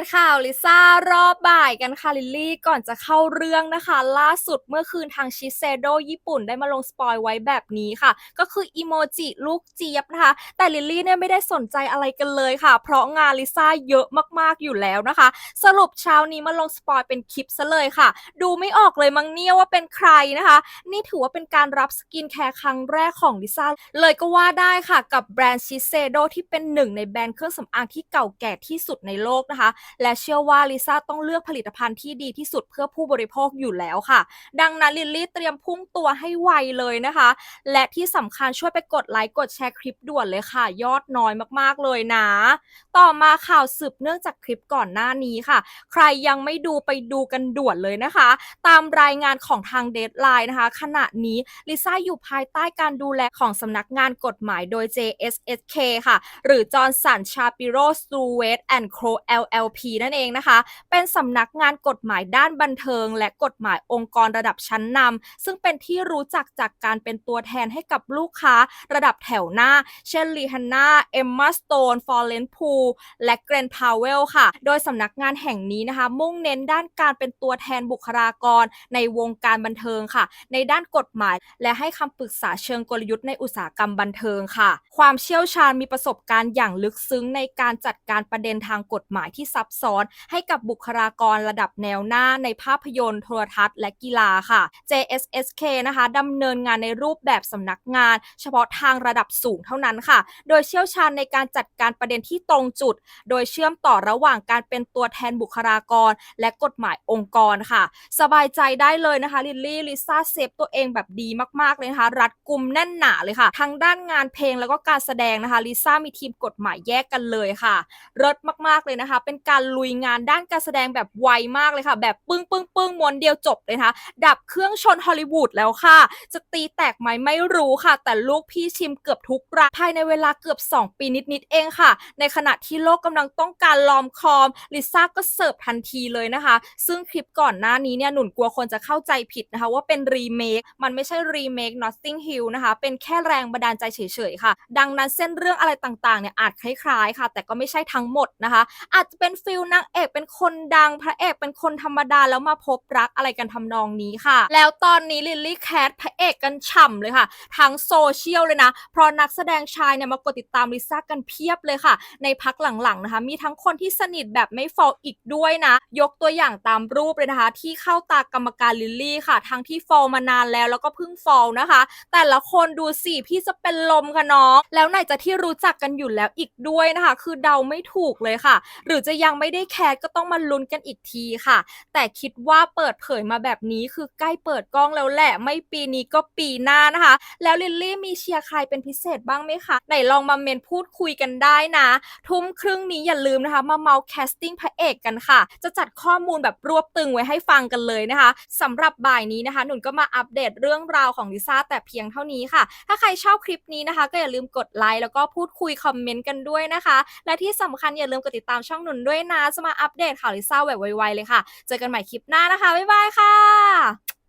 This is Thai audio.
ตข่าวลิซ่ารอบบ่ายกันค่ะลิลลี่ก่อนจะเข้าเรื่องนะคะ ล่าสุดเมื่อคืนทางชิเซโดญี่ปุ่นได้มาลงสปอยไว้แบบนี้ค่ะ ก็คืออีโมจิลูกเจี๊ยบนะคะ แต่ลิลลี่เนี่ยไม่ได้สนใจอะไรกันเลยค่ะ เพราะงานลิซ่าเยอะมากๆอยู่แล้วนะคะ สรุปเช้านี้มาลงสปอยเป็นคลิปซะเลยค่ะ ดูไม่ออกเลยมั้งเนี่ยว่าเป็นใครนะคะ นี่ถือว่าเป็นการรับสกินแคร์ครั้งแรกของลิซ่าเลยก็ว่าได้ค่ะกับแบรนด์ชิเซโดที่เป็นหนึ่งในแบรนด์เครื่องสำอางที่เก่าแก่ที่สุดในโลกนะคะและเชื่อว่าลิซ่าต้องเลือกผลิตภัณฑ์ที่ดีที่สุดเพื่อผู้บริโภคอยู่แล้วค่ะ ดังนั้นลิลลี่เตรียมพุ่งตัวให้ไวเลยนะคะ และที่สำคัญช่วยไปกดไลค์กดแชร์คลิปด่วนเลยค่ะ ยอดน้อยมากๆเลยนะ ต่อมาข่าวสืบเนื่องจากคลิปก่อนหน้านี้ค่ะ ใครยังไม่ดูไปดูกันด่วนเลยนะคะ ตามรายงานของทางเดทไลน์นะคะ ขณะนี้ลิซ่าอยู่ภายใต้การดูแลของสำนักงานกฎหมายโดย JSSK ค่ะ หรือจอร์นสันชาปิโรสตูเวตแอนด์โคร LLP นั่นเองนะคะ เป็นสำนักงานกฎหมายด้านบันเทิง และกฎหมายองค์กรระดับชั้นนำซึ่งเป็นที่รู้จักจากการเป็นตัวแทนให้กับลูกค้าระดับแถวหน้า เช่นลีฮันนาเอมมาสโตนฟอร์เรนพูและเกรนพาวเวลค่ะ โดยสำนักงานแห่งนี้นะคะ มุ่งเน้นด้านการเป็นตัวแทนบุคลากรในวงการบันเทิงค่ะ ในด้านกฎหมาย และให้คำปรึกษาเชิงกลยุทธ์ในอุตสาหกรรมบันเทิงค่ะ ความเชี่ยวชาญมีประสบการณ์อย่างลึกซึ้งในการจัดการประเด็นทางกฎหมายที่ซับซ้อนให้กับบุคลากรระดับแนวหน้าในภาพยนตร์โทรทัศน์และกีฬาค่ะ JSSK นะคะดำเนินงานในรูปแบบสำนักงาน เฉพาะทางระดับสูงเท่านั้นค่ะ โดยเชี่ยวชาญในการจัดการประเด็นที่ตรงจุด โดยเชื่อมต่อระหว่างการเป็นตัวแทนบุคลากร และกฎหมายองค์กรค่ะ สบายใจได้เลยนะคะลิลลี่ลิซ่าเซฟตัวเองแบบดีมากๆเลยนะคะ รัดกุมแน่นหนาเลยค่ะ ทั้งด้านงานเพลงแล้วก็การแสดงนะคะลิซ่ามีทีมกฎหมายแยกกันเลยค่ะเลิศมากๆเลยนะคะ เป็นการลุยงานด้านการแสดงแบบไวมากเลยค่ะ แบบปึ้งปึ้งปึ้งมวนเดียวจบเลยนะคะดับเครื่องชนฮอลลีวูดแล้วค่ะ จะตีแตกไหมไม่รู้ค่ะ แต่ลูกพี่ชิมเกือบทุกรายภายในเวลาเกือบ 2 ปีนิดๆเองค่ะ ในขณะที่โลกกำลังต้องการลอมคอมลิซ่าก็เสิร์ฟทันทีเลยนะคะ ซึ่งคลิปก่อนหน้านี้เนี่ยหนุนกลัวคนจะเข้าใจผิดนะคะ ว่าเป็นรีเมคมันไม่ใช่รีเมค Notting Hill นะคะ เป็นแค่แรงบันดาลใจเฉยๆค่ะ ดังนั้นเส้นเรื่องอะไรต่างๆเนี่ยอาจคล้ายๆค่ะ แต่ก็ไม่ใช่ทั้งหมดนะคะ อาจจะเป็นฟิลนางเอกเป็นคนดังพระเอกเป็นคนธรรมดาแล้วมาพบรักอะไรกันทำนองนี้ค่ะ แล้วตอนนี้ลิลลี่แคทพระเอกกันฉ่ำเลยค่ะทั้งโซเชียลเลยนะ เพราะนักแสดงชายเนี่ยมากดติดตามลิซ่ากันเพียบเลยค่ะ ในพักหลังๆนะคะ มีทั้งคนที่สนิทแบบไม่ฟอลอีกด้วยนะ ยกตัวอย่างตามรูปเลยนะคะ ที่เข้าตากรรมการลิลลี่ค่ะ ทั้งที่ฟอลมานานแล้วแล้วก็เพิ่งฟอลนะคะ แต่ละคนดูสิพี่จะเป็นลมค่ะน้อง แล้วไหนจะที่รู้จักกันอยู่แล้วอีกด้วยนะคะ คือเดาไม่ถูกเลยค่ะ หรือจะยังังไม่ได้แคสก็ต้องมาลุ้นกันอีกทีค่ะ แต่คิดว่าเปิดเผยมาแบบนี้คือใกล้เปิดกล้องแล้วแหละ ไม่ปีนี้ก็ปีหน้านะคะ แล้วลิลลี่มีเชียร์ใครเป็นพิเศษบ้างไหมคะไหนลองมาเมนพูดคุยกันได้นะ ทุ่มครึ่งนี้อย่าลืมนะคะ มาเมาแคสติ้งพระเอกกันค่ะ จะจัดข้อมูลแบบรวบตึงไว้ให้ฟังกันเลยนะคะสำหรับบ่ายนี้นะคะ หนุนก็มาอัปเดตเรื่องราวของลิซ่าแต่เพียงเท่านี้ค่ะ ถ้าใครชอบคลิปนี้นะคะ ก็อย่าลืมกดไลค์แล้วก็พูดคุยคอมเมนต์กันด้วยนะคะ และที่สำคัญอย่าลืมกดติดตามช่องหนุนด้วยนะ จะมาอัปเดตข่าวลิซ่าแบบไวๆเลยค่ะ เจอกันใหม่คลิปหน้านะคะ บ๊ายบายค่ะ